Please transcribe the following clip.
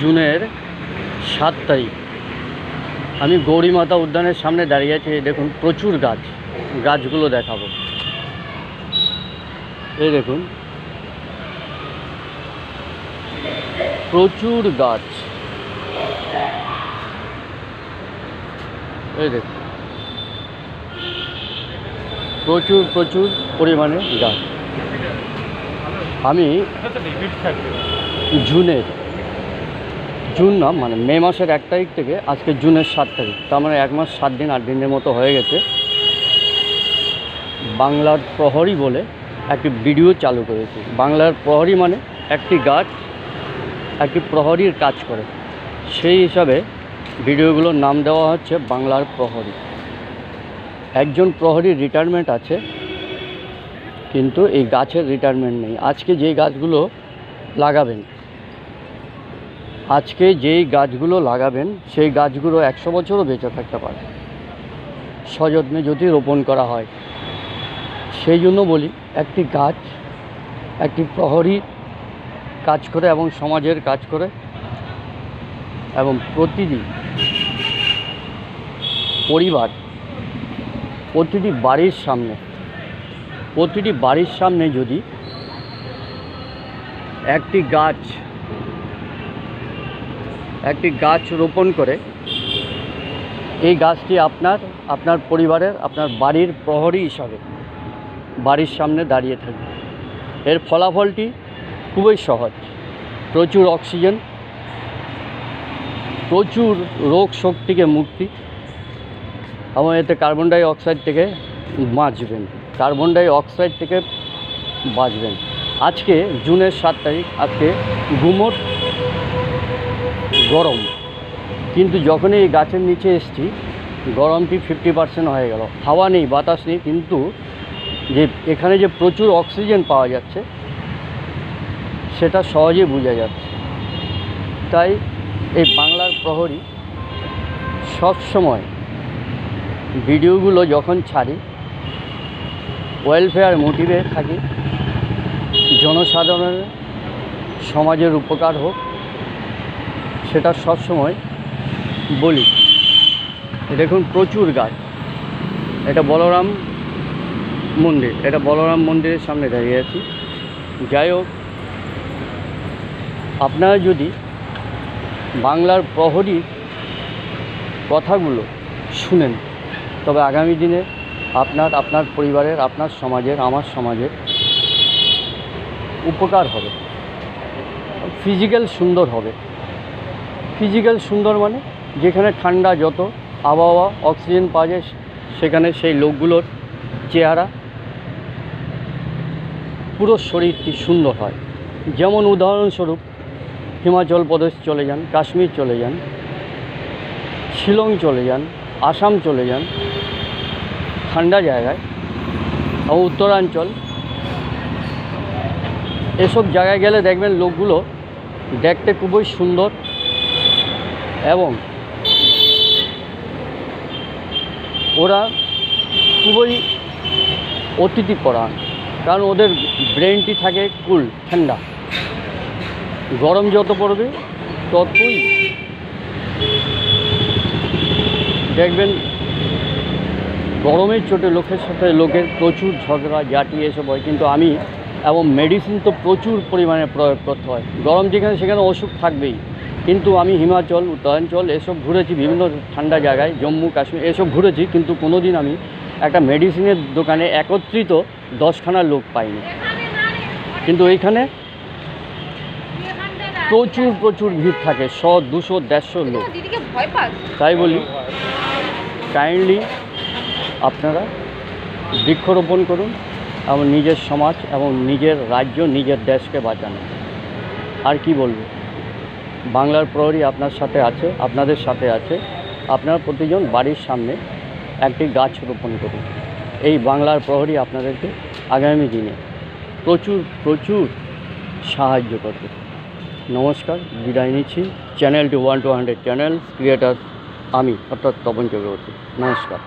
জুনের সাত তারিখ। আমি গৌরীমাতা উদ্যানের সামনে দাঁড়িয়ে আছি দেখুন প্রচুর গাছ গাছগুলো দেখাবো। এই দেখুন প্রচুর গাছ। এই দেখুন প্রচুর প্রচুর পরিমাণে গাছ। আমি জুনের জুন না মানে মে মাসের এক তারিখ থেকে আজকে জুনের সাত তারিখ। তার মানে এক মাস, সাত দিন, আট দিনের মতো হয়ে গেছে। বাংলার প্রহরী বলে একটি ভিডিও চালু করেছে। বাংলার প্রহরী মানে একটি গাছ, একটি প্রহরীর কাজ করে। সেই হিসাবে ভিডিওগুলোর নাম দেওয়া হচ্ছে বাংলার প্রহরী। একজন প্রহরীর রিটায়ারমেন্ট আছে, কিন্তু এই গাছের রিটায়ারমেন্ট নেই। আজকে যে গাছগুলো লাগাবেন আজকে যেই গাছগুলো লাগাবেন, সেই গাছগুলো একশো বছরও বেঁচে থাকতে পারে। সযত্নে যদি রোপণ করা হয়। সেই জন্য বলি, একটি গাছ, একটি প্রহরী কাজ করে এবং সমাজের কাজ করে এবং প্রতিদিন পরিবার, প্রতিটি বাড়ির সামনে, প্রতিটি বাড়ির সামনে যদি একটি গাছ একটি গাছ রোপণ করে। এই গাছটি আপনার আপনার পরিবারের, আপনার বাড়ির প্রহরী হিসাবে বাড়ির সামনে দাঁড়িয়ে থাকবে। এর ফলাফলটি খুবই সহজ। প্রচুর অক্সিজেন, প্রচুর রোগ শোক থেকে মুক্তি। এবং এতে কার্বন ডাই অক্সাইড থেকে বাঁচবেন, কার্বন ডাই অক্সাইড থেকে বাঁচবেন। আজকে জুনের সাত তারিখ, আজকে গুমোট গরম। কিন্তু যখনই এই গাছের নিচে এসছি, গরমটি ফিফটি পার্সেন্ট হয়ে গেল। হাওয়া নেই, বাতাস নেই, কিন্তু যে এখানে যে প্রচুর অক্সিজেন পাওয়া যাচ্ছে, সেটা সহজে বোঝা যাচ্ছে। তাই এই বাংলার প্রহরী সবসময় ভিডিওগুলো যখন ছাড়ি ওয়েলফেয়ার মোটিভে থাকি, জনসাধারণের সমাজের উপকার হোক সেটা সবসময় বলি। এ দেখুন, প্রচুর গাছ। এটা বলরাম মন্দির। এটা বলরাম মন্দিরের সামনে দাঁড়িয়ে আছি। যাই হোক, আপনারা যদি বাংলার প্রহরীর কথাগুলো শুনেন, তবে আগামী দিনে আপনার আপনার পরিবারের, আপনার সমাজের, আমার সমাজের উপকার হবে। ফিজিক্যাল সুন্দর হবে। ফিজিক্যাল সুন্দর মানে যেখানে ঠান্ডা যত, আবহাওয়া, অক্সিজেন পাওয়া যায়, সেখানে সেই লোকগুলোর চেহারা পুরো শরীরটি সুন্দর হয়। যেমন উদাহরণস্বরূপ, হিমাচল প্রদেশ চলে যান, কাশ্মীর চলে যান, শিলং চলে যান, আসাম চলে যান, ঠান্ডা জায়গায় এবং উত্তরাঞ্চল। এসব জায়গায় গেলে দেখবেন লোকগুলো দেখতে খুবই সুন্দর এবং ওরা খুবই অতিথিপরায়ণ কারণ ওদের ব্রেনটি থাকে কুল, ঠান্ডা। গরম যত পড়বে, ততই দেখবেন গরমের চোটে লোকের সাথে লোকের প্রচুর ঝগড়া, জাটি এসব হয়। কিন্তু আমি এবং মেডিসিন তো প্রচুর পরিমাণে প্রয়োগ করতে হয়। গরম যেখানে সেখানে অসুখ থাকবেই। কিন্তু আমি হিমাচল উত্তরাঞ্চল এসব ঘুরেছি বিভিন্ন ঠান্ডা জায়গায় জম্মু কাশ্মীর এসব ঘুরেছি কিন্তু কোনো দিন আমি একটা মেডিসিনের দোকানে একত্রিত দশখানা লোক পাইনি। কিন্তু এইখানে প্রচুর প্রচুর ভিড় থাকে শ দুশো দেড়শো লোক। তাই বলি কাইন্ডলি আপনারা বৃক্ষরোপণ করুন এবং নিজের সমাজ এবং নিজের রাজ্য নিজের দেশকে বাঁচানো। আর কি বলব? বাংলার প্রহরী আপনার সাথে আছে, আপনাদের সাথে আছে। আপনারা প্রতিজন বাড়ির সামনে একটি গাছ রোপণ করুন। এই বাংলার প্রহরী আপনাদেরকে আগামী দিনে প্রচুর প্রচুর সাহায্য করবে। নমস্কার, বিদায় নিচ্ছি। Channel two one two hundred channel, creator আমি, অর্থাৎ তপন চক্রবর্তী। নমস্কার।